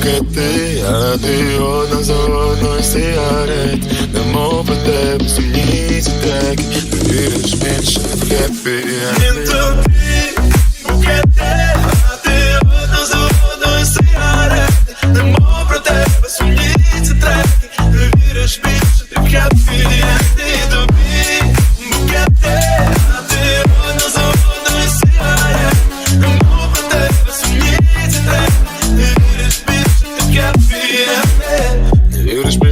поки ти, а ти одна за одною сигарет. Немов про тебе сумніці так. Не віриш більше в хеппі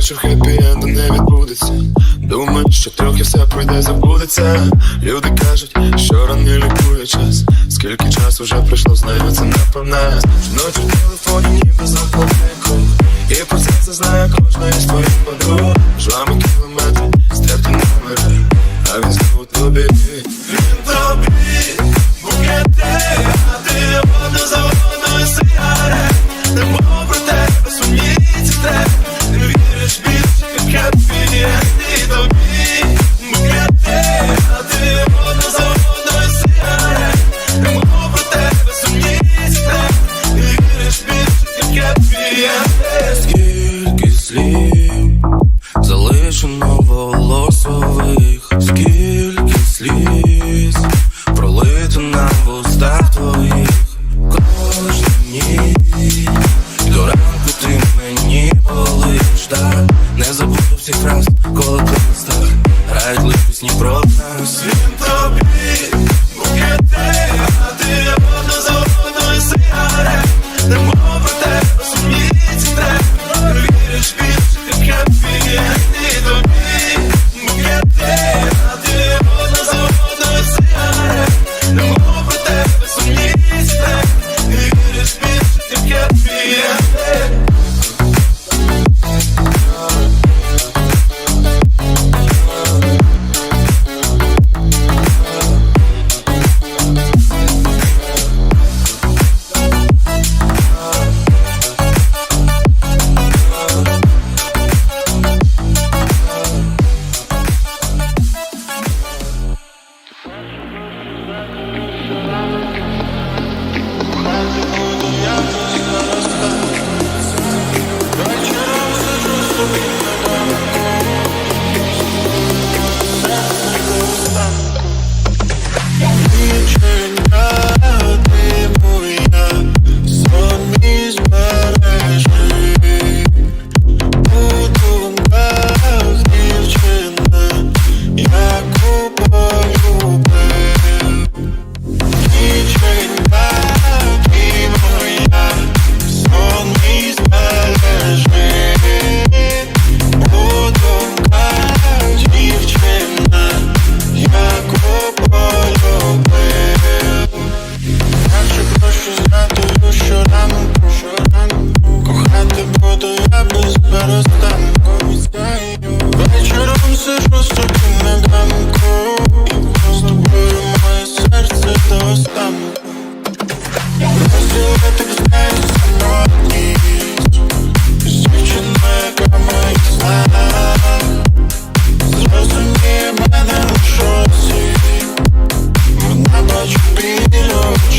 що хеппі енду не відбудеться. Думають, що трохи все пройде, забудеться. Люди кажуть, що рани лікує час. Скільки часу вже пройшло з це напевне. Ночі в телефоні ніби за половинку. І про це це знає кожна із твоїх подруг. Жлами кілометрів, стерти номери, а він знову тобі.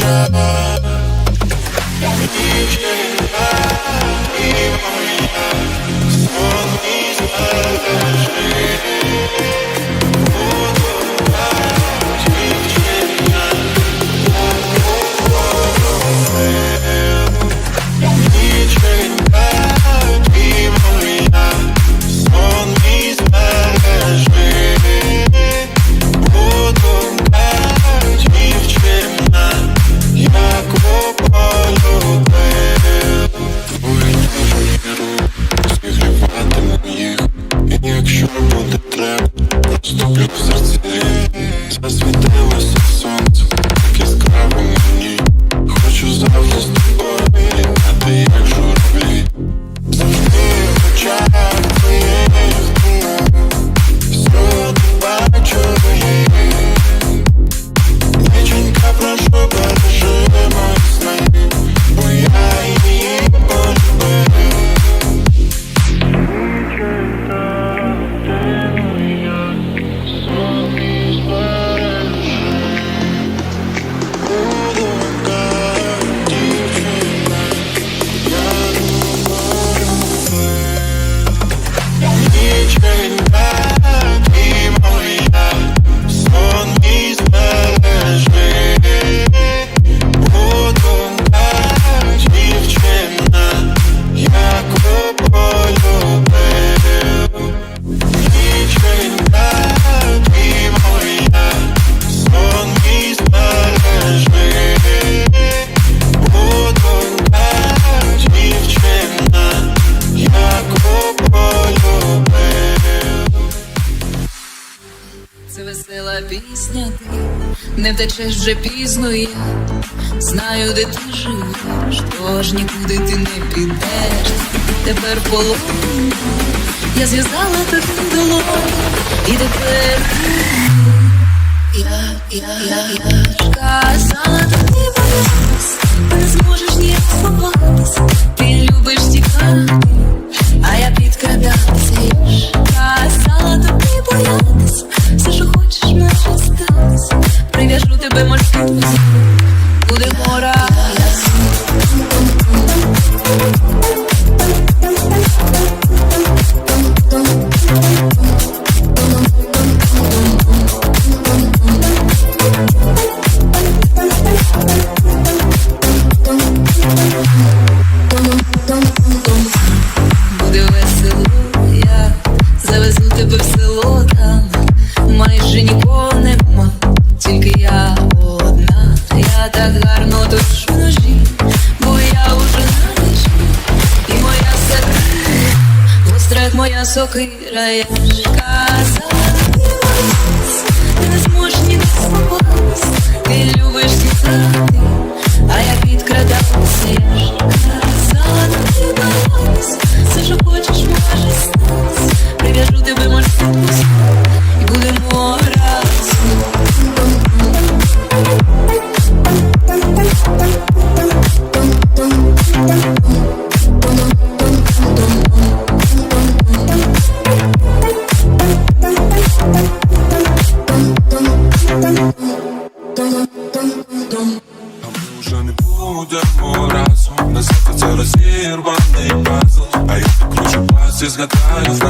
Bye. не втечеш вже пізно, я знаю, де ти живеш, тож нікуди ти не підеш. Тепер полон, я зв'язала тобі долон, і тепер я, я, я, я ж казала тобі без мужа. sokira just got tired of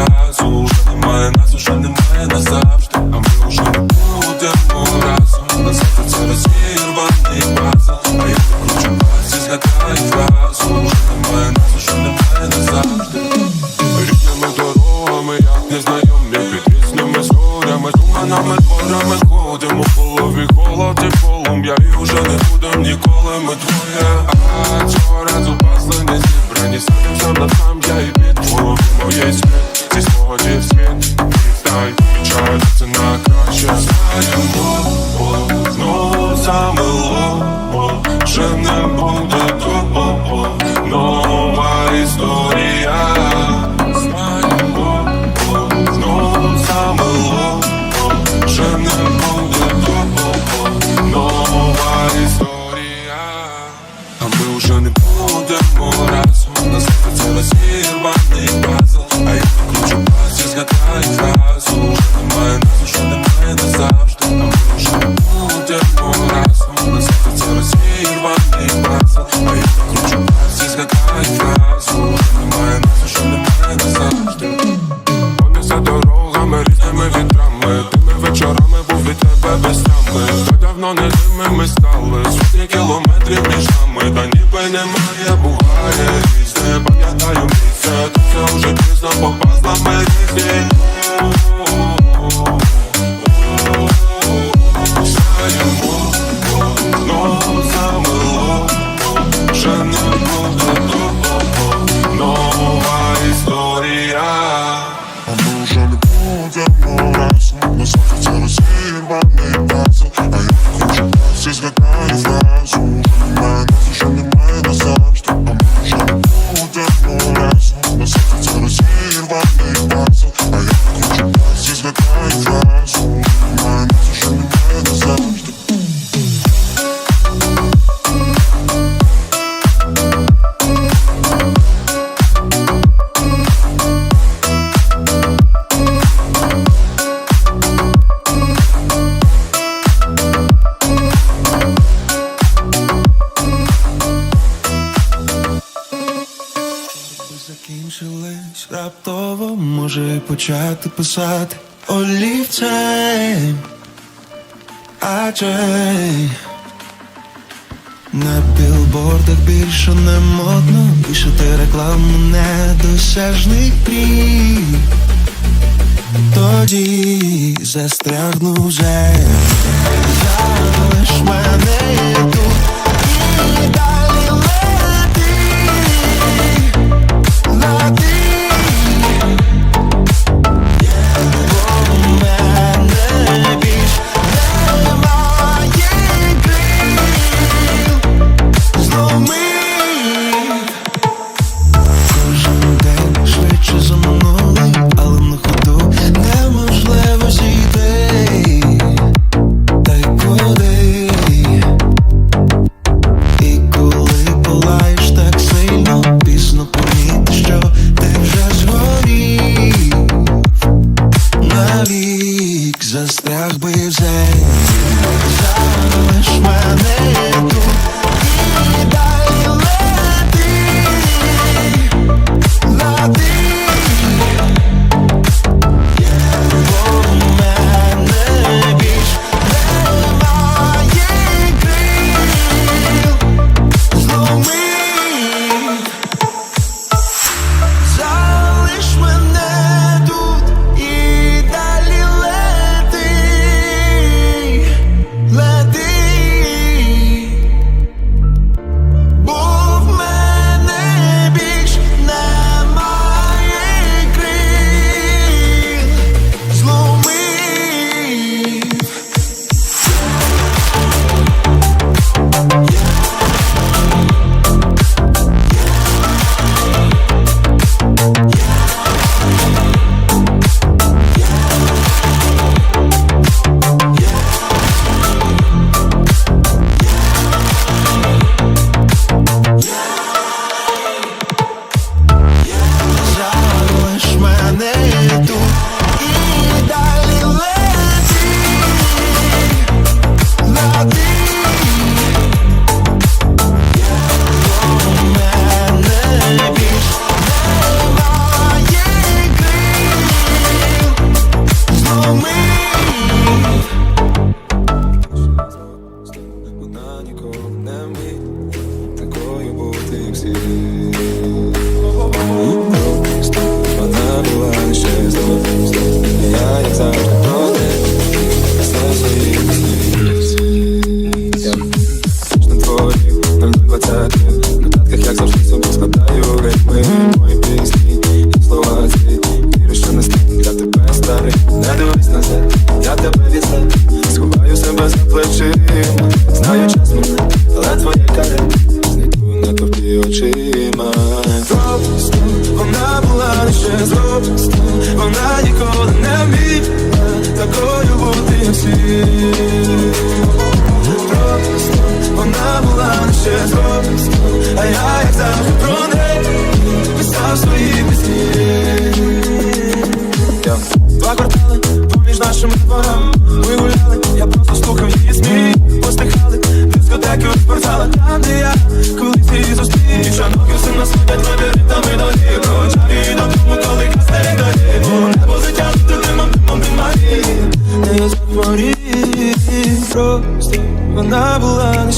почати писати олівцем, адже на білбордах більше не модно Пишете рекламу недосяжних прій Тоді застрягну вже. Залиш мене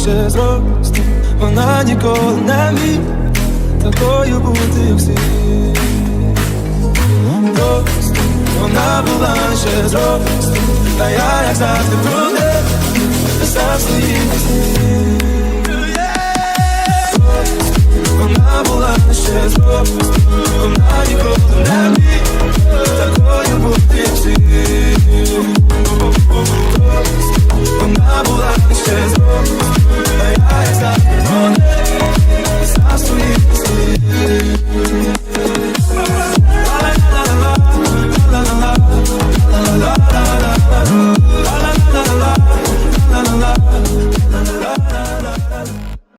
ще зросте, вона ніколи не мій, такою бути всі. Вона була ще зросте, та я як завжди про не писав свої пісні. Вона була